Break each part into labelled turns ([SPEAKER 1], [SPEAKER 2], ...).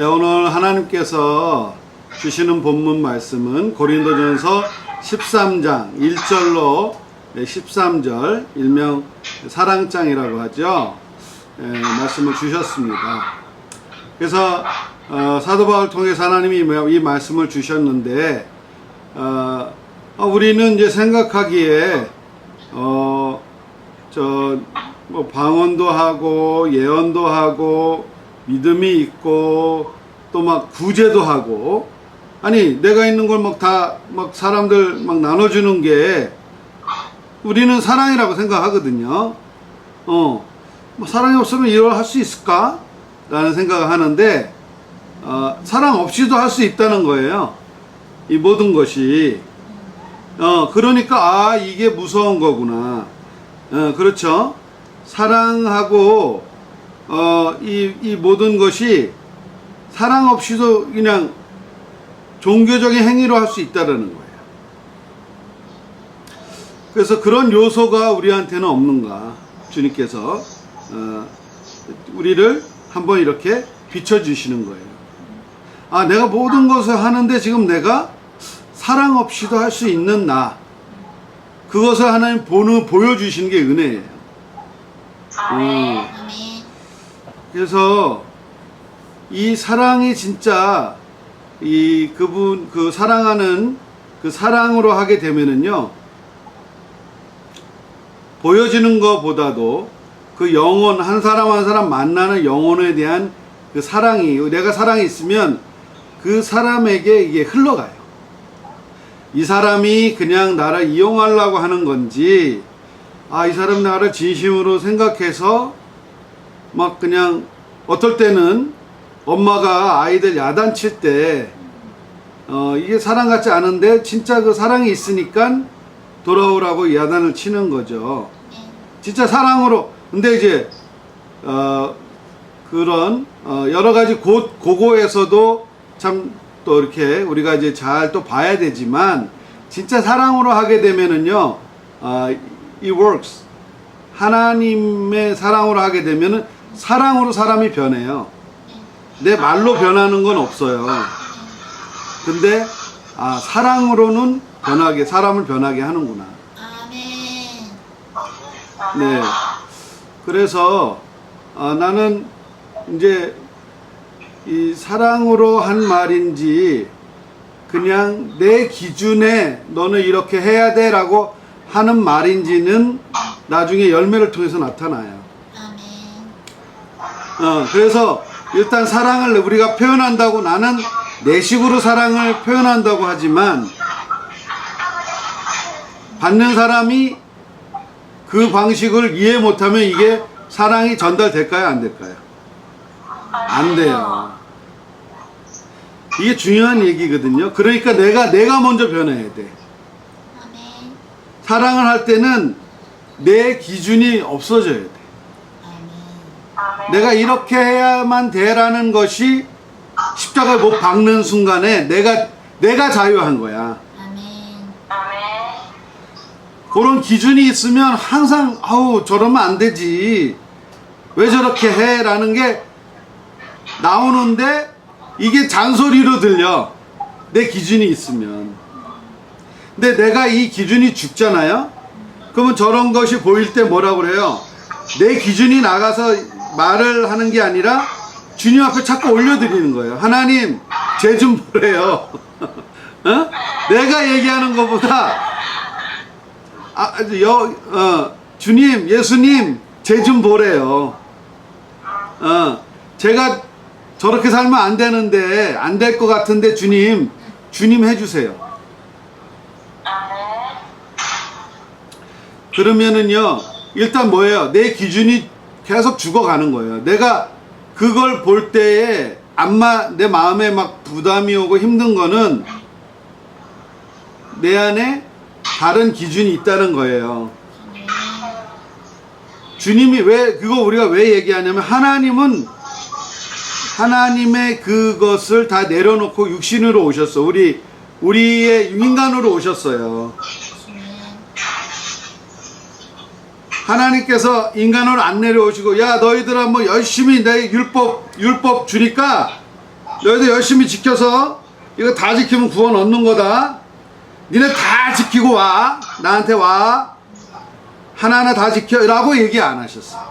[SPEAKER 1] 네, 오늘 하나님께서 주시는 본문 말씀은 고린도전서 13장 1절로 13절 일명 사랑장이라고 하죠. 예, 말씀을 주셨습니다. 그래서 어, 사도 바울 통해서 하나님이 이 말씀을 주셨는데 어, 어, 우리는 이제 생각하기에 어, 어저뭐 방언도 하고 예언도 하고 믿음이 있고 또 막 구제도 하고 아니 내가 있는 걸 막다막 사람들 막 나눠주는 게 우리는 사랑이라고 생각하거든요. 어, 뭐 사랑이 없으면 이걸 할 수 있을까? 라는 생각을 하는데 어, 사랑 없이도 할 수 있다는 거예요. 이 모든 것이 어 그러니까 아 이게 무서운 거구나. 어 그렇죠. 사랑하고 어 이 이 모든 것이 사랑 없이도 그냥 종교적인 행위로 할 수 있다라는 거예요. 그래서 그런 요소가 우리한테는 없는가 주님께서 어, 우리를 한번 이렇게 비춰주시는 거예요. 아 내가 모든 것을 하는데 지금 내가 사랑 없이도 할 수 있는 나 그것을 하나님 보는 보여주시는 게 은혜예요. 음. 그래서 이 사랑이 진짜 이 그분 그 사랑하는 그 사랑으로 하게 되면은요 보여지는 것보다도 그 영혼 한 사람 한 사람 만나는 영혼에 대한 그 사랑이 내가 사랑이 있으면 그 사람에게 이게 흘러가요. 이 사람이 그냥 나를 이용하려고 하는 건지 아 이 사람 나를 진심으로 생각해서 막 그냥 어떨 때는 엄마가 아이들 야단칠 때 어, 이게 사랑 같지 않은데 진짜 그 사랑이 있으니까 돌아오라고 야단을 치는 거죠. 진짜 사랑으로 근데 이제 어, 그런 어, 여러 가지 고, 고고에서도 참 또 이렇게 우리가 이제 잘 또 봐야 되지만 진짜 사랑으로 하게 되면은요 어, it works 하나님의 사랑으로 하게 되면은 사랑으로 사람이 변해요. 내 말로 변하는 건 없어요. 근데 아 사랑으로는 변하게 사람을 변하게 하는구나.
[SPEAKER 2] 아멘.
[SPEAKER 1] 네. 그래서 아, 나는 이제 이 사랑으로 한 말인지 그냥 내 기준에 너는 이렇게 해야 돼라고 하는 말인지는 나중에 열매를 통해서 나타나요. 어, 그래서 일단 사랑을 우리가 표현한다고 나는 내 식으로 사랑을 표현한다고 하지만 받는 사람이 그 방식을 이해 못하면 이게 사랑이 전달될까요? 안 될까요? 안 돼요. 이게 중요한 얘기거든요. 그러니까 내가, 내가 먼저 변해야 돼. 사랑을 할 때는 내 기준이 없어져야 돼. 내가 이렇게 해야만 돼라는 것이 십자가에 못 박는 순간에 내가 내가 자유한 거야.
[SPEAKER 2] 아멘.
[SPEAKER 1] 그런 기준이 있으면 항상 아우 저러면 안 되지. 왜 저렇게 해라는 게 나오는데 이게 잔소리로 들려. 내 기준이 있으면. 근데 내가 이 기준이 죽잖아요. 그러면 저런 것이 보일 때 뭐라고 그래요? 내 기준이 나가서 말을 하는 게 아니라 주님 앞에 자꾸 올려드리는 거예요. 하나님, 제 좀 보래요. 어? 내가 얘기하는 것보다 아, 여, 어, 주님, 예수님, 제 좀 보래요. 어, 제가 저렇게 살면 안 되는데, 안 될 것 같은데, 주님, 주님 해주세요. 그러면은요, 일단 뭐예요? 내 기준이 계속 죽어가는 거예요. 내가 그걸 볼 때에 안마, 내 마음에 막 부담이 오고 힘든 거는 내 안에 다른 기준이 있다는 거예요. 주님이 왜, 그거 우리가 왜 얘기하냐면 하나님은 하나님의 그것을 다 내려놓고 육신으로 오셨어. 우리, 우리의 인간으로 오셨어요. 하나님께서 인간으로 안 내려오시고 야 너희들아 뭐 열심히 내 율법 율법 주니까 너희들 열심히 지켜서 이거 다 지키면 구원 얻는 거다. 니네 다 지키고 와. 나한테 와. 하나하나 다 지켜. 라고 얘기 안 하셨어요.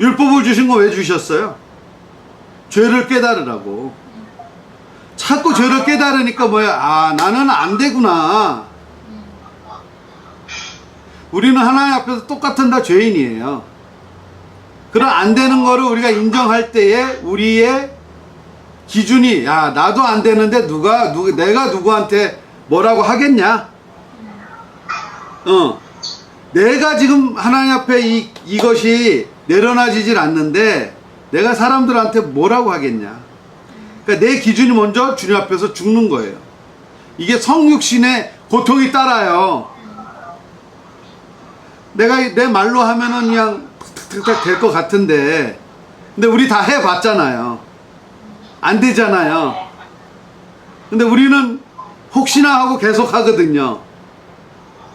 [SPEAKER 1] 율법을 주신 거 왜 주셨어요? 죄를 깨달으라고. 자꾸 죄를 깨달으니까 뭐야? 아, 나는 안 되구나. 우리는 하나님 앞에서 똑같은 다 죄인이에요. 그런 안 되는 거를 우리가 인정할 때에 우리의 기준이 야 나도 안 되는데 누가 누 내가 누구한테 뭐라고 하겠냐? 어 내가 지금 하나님 앞에 이 이것이 내려놔지질 않는데 내가 사람들한테 뭐라고 하겠냐? 그러니까 내 기준이 먼저 주님 앞에서 죽는 거예요. 이게 성육신의 고통이 따라요. 내가 내 말로 하면은 그냥 탁탁탁 될 것 같은데. 근데 우리 다 해봤잖아요. 안 되잖아요. 근데 우리는 혹시나 하고 계속 하거든요.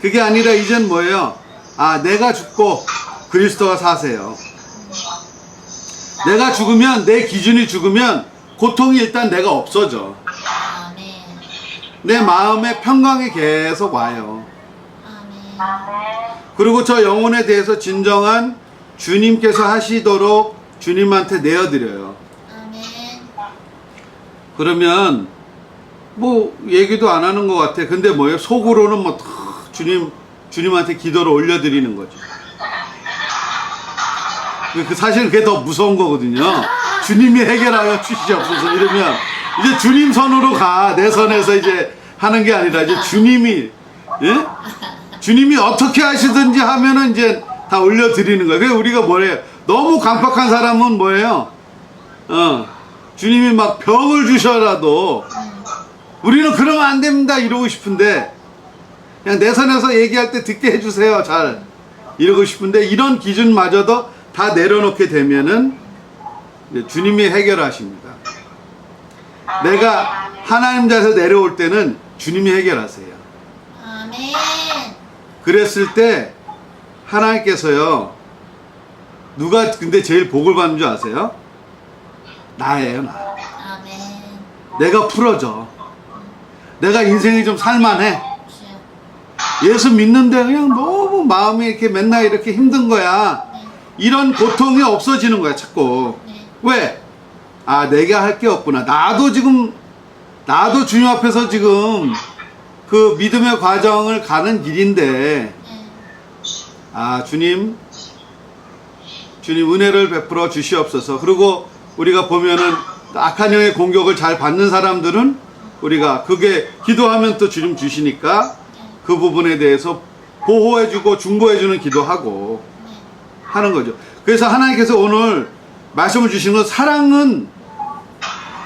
[SPEAKER 1] 그게 아니라 이젠 뭐예요? 아 내가 죽고 그리스도가 사세요. 내가 죽으면 내 기준이 죽으면 고통이 일단 내가 없어져. 내 마음의 평강이 계속 와요. 그리고 저 영혼에 대해서 진정한 주님께서 하시도록 주님한테 내어드려요.
[SPEAKER 2] 아멘.
[SPEAKER 1] 그러면 뭐 얘기도 안 하는 것 같아. 근데 뭐예요? 속으로는 뭐다 주님 주님한테 기도를 올려드리는 거죠. 그 사실 그게 더 무서운 거거든요. 주님이 해결하여 주시옵소서 이러면 이제 주님 선으로 가. 내 선에서 이제 하는 게 아니라 이제 주님이 예? 주님이 어떻게 하시든지 하면은 이제 다 올려드리는 거예요. 그래서 우리가 뭐래요? 너무 강팍한 사람은 뭐예요? 어, 주님이 막 병을 주셔라도 우리는 그러면 안 됩니다 이러고 싶은데 그냥 내 선에서 얘기할 때 듣게 해주세요 잘 이러고 싶은데 이런 기준마저도 다 내려놓게 되면은 주님이 해결하십니다. 내가 하나님 자에서 내려올 때는 주님이 해결하세요.
[SPEAKER 2] 아멘.
[SPEAKER 1] 그랬을 때 하나님께서요 누가 근데 제일 복을 받는 줄 아세요? 나예요 나.
[SPEAKER 2] 아멘.
[SPEAKER 1] 내가 풀어줘. 내가 인생이 좀 살만해. 예수 믿는데 그냥 너무 마음이 이렇게 맨날 이렇게 힘든 거야.
[SPEAKER 2] 네.
[SPEAKER 1] 이런 고통이 없어지는 거야 자꾸.
[SPEAKER 2] 네.
[SPEAKER 1] 왜? 아 내가 할 게 없구나. 나도 지금 나도 주님 앞에서 지금 그 믿음의 과정을 가는 길인데.
[SPEAKER 2] 네.
[SPEAKER 1] 아 주님. 주님 은혜를 베풀어 주시옵소서. 그리고 우리가 보면은 악한 영의 공격을 잘 받는 사람들은 우리가 그게 기도하면 또 주님 주시니까 그 부분에 대해서 보호해주고 중보해주는 기도하고
[SPEAKER 2] 네.
[SPEAKER 1] 하는 거죠. 그래서 하나님께서 오늘 말씀을 주신 건 사랑은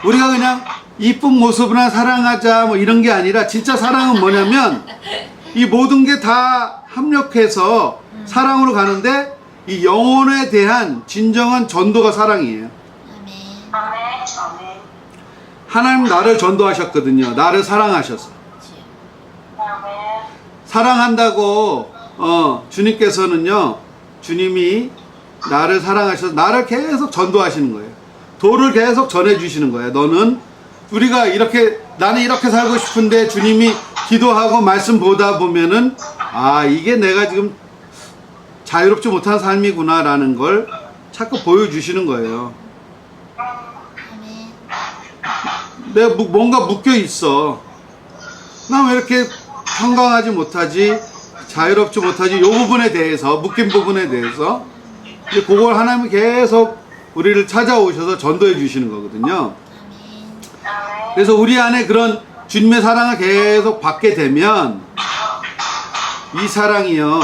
[SPEAKER 1] 우리가 그냥 이쁜 모습이나 사랑하자 뭐 이런 게 아니라 진짜 사랑은 뭐냐면 이 모든 게 다 합력해서 사랑으로 가는데 이 영혼에 대한 진정한 전도가 사랑이에요. 하나님 나를 전도하셨거든요. 나를 사랑하셔서. 사랑한다고 어, 주님께서는요. 주님이 나를 사랑하셔서 나를 계속 전도하시는 거예요. 도를 계속 전해 주시는 거예요. 너는 우리가 이렇게 나는 이렇게 살고 싶은데 주님이 기도하고 말씀 보다 보면은 아 이게 내가 지금 자유롭지 못한 삶이구나라는 걸 자꾸 보여주시는 거예요. 내가 무- 뭔가 묶여 있어. 나 왜 이렇게 평강하지 못하지? 자유롭지 못하지? 요 부분에 대해서, 묶인 부분에 대해서. 이제 그걸 하나님이 계속 우리를 찾아오셔서 전도해 주시는 거거든요. 그래서 우리 안에 그런 주님의 사랑을 계속 받게 되면 이 사랑이요.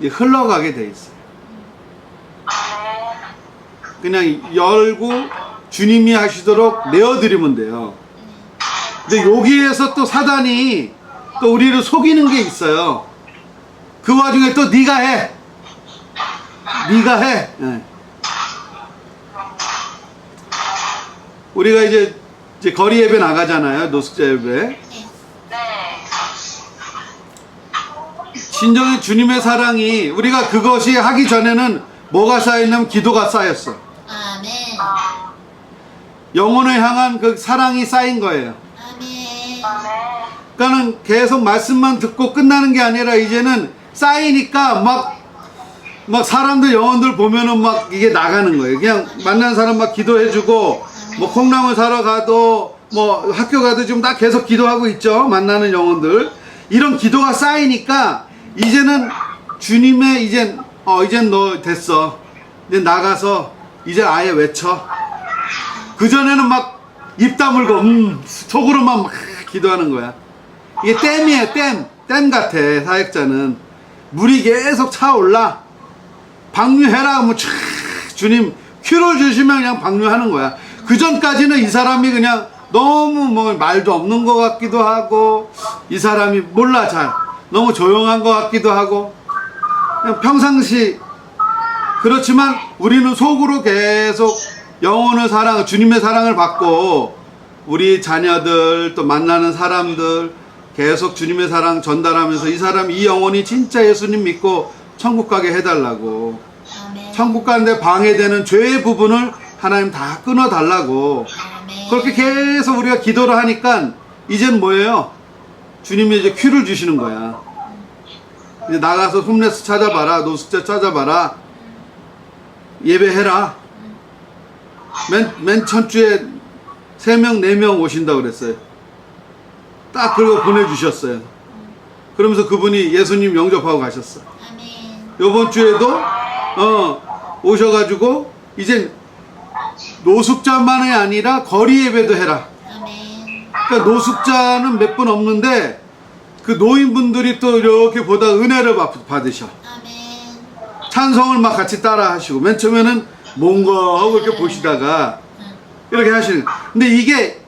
[SPEAKER 1] 흘러가게 돼 있어요. 그냥 열고 주님이 하시도록 내어드리면 돼요. 근데 여기에서 또 사단이 또 우리를 속이는 게 있어요. 그 와중에 또 네가 해. 네가 해. 예. 우리가 이제 이제 거리 예배 나가잖아요. 노숙자 예배.
[SPEAKER 2] 네.
[SPEAKER 1] 진정한 주님의 사랑이 우리가 그것이 하기 전에는 뭐가 쌓였냐면 기도가 쌓였어.
[SPEAKER 2] 아멘.
[SPEAKER 1] 영혼을 향한 그 사랑이 쌓인 거예요.
[SPEAKER 2] 아멘.
[SPEAKER 1] 그러니까는 계속 말씀만 듣고 끝나는 게 아니라 이제는 쌓이니까 막, 막 사람들 영혼들 보면은 막 이게 나가는 거예요. 그냥 만난 사람 막 기도해주고, 뭐 콩나물 사러 가도, 뭐 학교 가도 지금 다 계속 기도하고 있죠. 만나는 영혼들. 이런 기도가 쌓이니까 이제는 주님의 이젠, 어, 이젠 너 됐어. 이제 나가서 이제 아예 외쳐. 그 전에는 막 입 다물고, 음, 속으로만 막 기도하는 거야. 이게 댐이에요, 댐. 댐 같아, 사역자는. 물이 계속 차올라. 방류해라, 뭐, 촤 주님, 큐를 주시면 그냥 방류하는 거야. 그 전까지는 이 사람이 그냥 너무 뭐, 말도 없는 것 같기도 하고, 이 사람이 몰라, 잘. 너무 조용한 것 같기도 하고, 평상시, 그렇지만 우리는 속으로 계속 영혼을 사랑, 주님의 사랑을 받고 우리 자녀들 또 만나는 사람들 계속 주님의 사랑 전달하면서 이 사람 이 영혼이 진짜 예수님 믿고 천국 가게 해달라고
[SPEAKER 2] 아멘.
[SPEAKER 1] 천국 가는데 방해되는 죄의 부분을 하나님 다 끊어 달라고
[SPEAKER 2] 아멘.
[SPEAKER 1] 그렇게 계속 우리가 기도를 하니까 이젠 뭐예요? 주님이 이제 큐를 주시는 거야. 이제 나가서 홈레스 찾아봐라, 노숙자 찾아봐라, 예배해라. 맨, 맨 첫주에 세 명, 네명 오신다 그랬어요. 딱 그러고 보내주셨어요. 그러면서 그분이 예수님 영접하고 가셨어. 요번 주에도 어 오셔가지고 이제 노숙자만이 아니라 거리 예배도 해라.
[SPEAKER 2] 아멘.
[SPEAKER 1] 그러니까 노숙자는 몇 분 없는데 그 노인분들이 또 이렇게 보다 은혜를 받- 받으셔.
[SPEAKER 2] 아멘.
[SPEAKER 1] 찬송을 막 같이 따라 하시고 맨 처음에는 뭔가 하고 이렇게 보시다가 이렇게 하시는. 근데 이게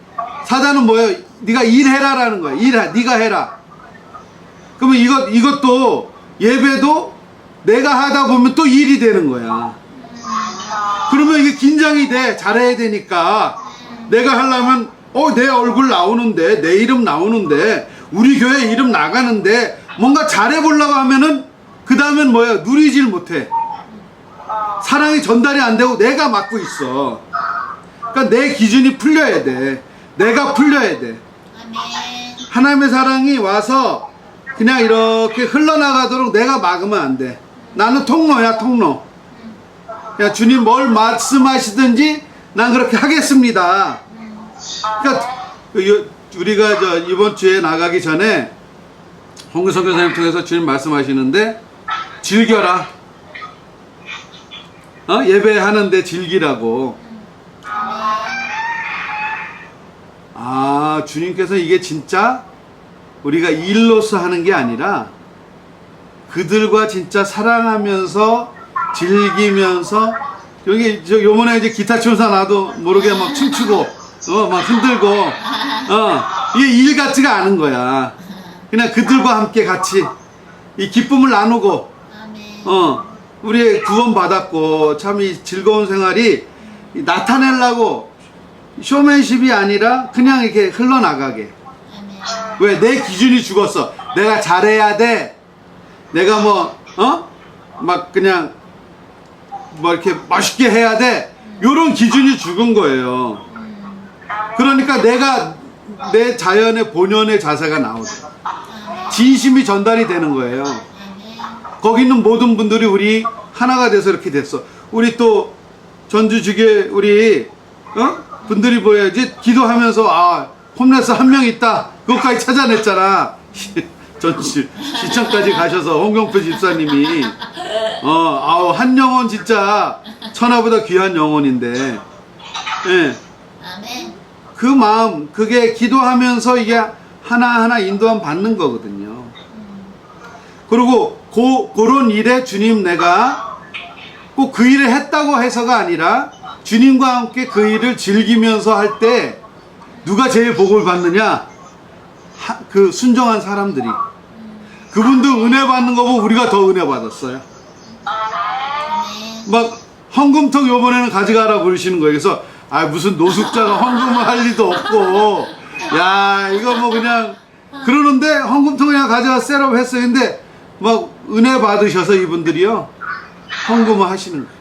[SPEAKER 1] 사자는 뭐예요? 네가 일해라라는 거야. 일해, 네가 해라. 그러면 이것 이것도 예배도 내가 하다 보면 또 일이 되는 거야. 그러면 이게 긴장이 돼. 잘해야 되니까. 내가 하려면 어 내 얼굴 나오는데 내 이름 나오는데 우리 교회 이름 나가는데 뭔가 잘해 보려고 하면은 그 다음엔 뭐야 누리질 못해. 사랑이 전달이 안 되고 내가 맡고 있어. 그러니까 내 기준이 풀려야 돼. 내가 풀려야 돼. 하나님의 사랑이 와서 그냥 이렇게 흘러나가도록 내가 막으면 안 돼. 나는 통로야, 통로. 야, 주님 뭘 말씀하시든지 난 그렇게 하겠습니다. 그러니까 우리가 저 이번 주에 나가기 전에 홍규성 교사님 통해서 주님 말씀하시는데 즐겨라. 어? 예배하는데 즐기라고. 아, 주님께서 이게 진짜 우리가 일로서 하는 게 아니라 그들과 진짜 사랑하면서 즐기면서 여기 저 요번에 이제 기타 치면서 나도 모르게 막 춤추고 어 막 흔들고 어 이게 일 같지가 않은 거야. 그냥 그들과 함께 같이 이 기쁨을 나누고. 어, 우리 구원 받았고 참 이 즐거운 생활이 이 나타내려고 쇼맨십이 아니라 그냥 이렇게 흘러나가게. 왜? 내 기준이 죽었어. 내가 잘해야 돼. 내가 뭐, 어? 막 그냥 뭐 이렇게 맛있게 해야 돼. 요런 기준이 죽은 거예요. 그러니까 내가 내 자연의 본연의 자세가 나오죠. 진심이 전달이 되는 거예요. 거기 있는 모든 분들이 우리 하나가 돼서 이렇게 됐어. 우리 또 전주 주계 우리 어? 분들이 이제 기도하면서 아 홈레스 한 명 있다. 그것까지 찾아냈잖아. 전주 시청까지 가셔서 홍경표 집사님이 어 아우 한 영혼 진짜 천하보다 귀한 영혼인데 예.
[SPEAKER 2] 아멘.
[SPEAKER 1] 그 마음 그게 기도하면서 이게 하나하나 인도함 받는 거거든요. 그리고 고, 그런 일에 주님 내가 꼭 그 일을 했다고 해서가 아니라 주님과 함께 그 일을 즐기면서 할 때 누가 제일 복을 받느냐? 하- 그 순정한 사람들이. 그분도 은혜 받는 거 보고 우리가 더 은혜 받았어요. 막 헌금통 요번에는 가져가라 그러시는 거예요. 그래서 아 무슨 노숙자가 헌금을 할 리도 없고 야 이거 뭐 그냥 그러는데 헌금통 그냥 가져가 셋업 했어요. 근데 막 은혜 받으셔서 이분들이요 헌금을 하시는 거예요.